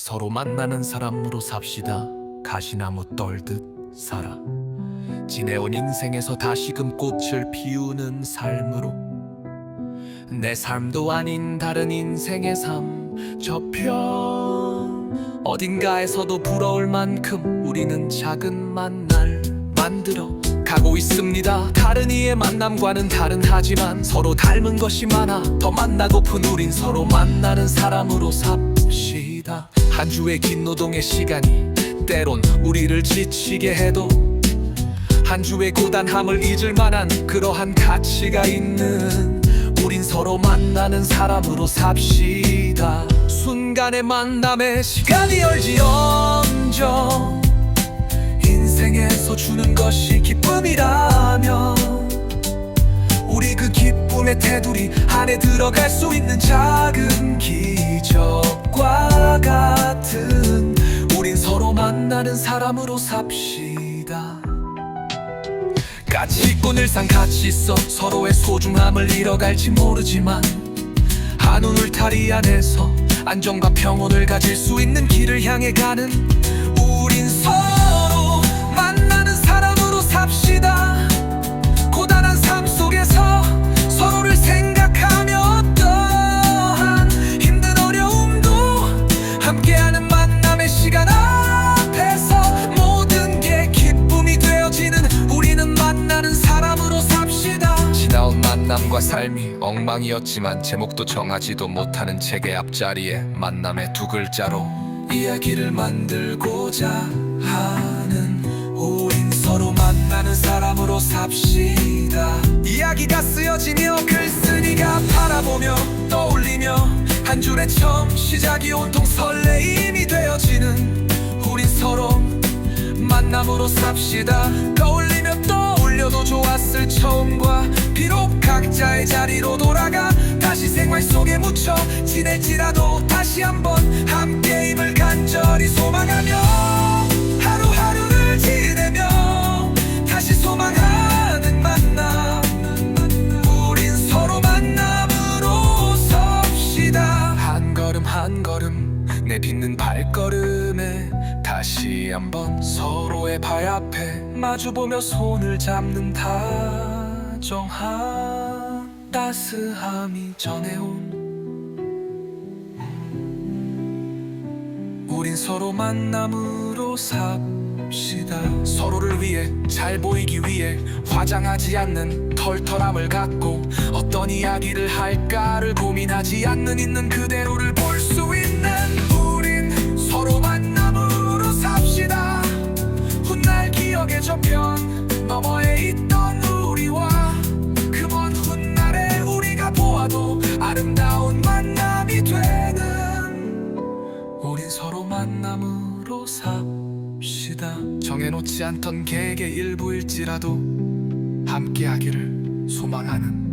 서로 만나는 사람으로 삽시다. 가시나무 떨듯 살아. 지내온 인생에서 다시금 꽃을 피우는 삶으로 내 삶도 아닌 다른 인생의 삶 저편 어딘가에서도 부러울 만큼 우리는 작은 만날 만들어 가고 있습니다 다른 이의 만남과는 다른 하지만 서로 닮은 것이 많아 더 만나고픈 우린 서로 만나는 사람으로 삽시다 한 주의 긴 노동의 시간이 때론 우리를 지치게 해도 한 주의 고단함을 잊을 만한 그러한 가치가 있는 우린 서로 만나는 사람으로 삽시다. 순간의 만남에 시간이 얼지언정 인생에서 주는 것이 기쁨이라면 우리 그 기쁨의 테두리 안에 들어갈 수 있는 작은 기적과 같은 우린 서로 만나는 사람으로 삽시다. 같이 있고 늘상 같이 있어 서로의 소중함을 잃어갈지 모르지만 한 울타리 안에서 안정과 평온을 가질 수 있는 길을 향해 가는 만남과 삶이 엉망이었지만 제목도 정하지도 못하는 책의 앞자리에 만남의 두 글자로 이야기를 만들고자 하는 우린 서로 만나는 사람으로 삽시다. 이야기가 쓰여지며 글쓴이가 바라보며 떠올리며 한 줄의 처음 시작이 온통 설레임이 되어지는 우린 서로 만남으로 삽시다. 떠올리 며 떠올려도 좋았을 처음과 비록 각자의 자리로 돌아가 다시 생활 속에 묻혀 지낼지라도 다시 한번 함께 임을 간절히 소망하며 하루하루를 지내며 다시 소망하는 만남. 우린 서로 만남으로 섭시다. 한 걸음 한 걸음 내딛는 발걸음에 다시 한번 서로의 발 앞에 마주보며 손을 잡는 다정한 따스함이 전해온. 우린 서로 만남으로 삽시다. 서로를 위해 잘 보이기 위해 화장하지 않는 털털함을 갖고 어떤 이야기를 할까를 고민하지 않는 있는 그대로를 만남이 되는 우린 서로 만남으로 삽시다. 정해놓지 않던 계획의 일부일지라도 함께하기를 소망하는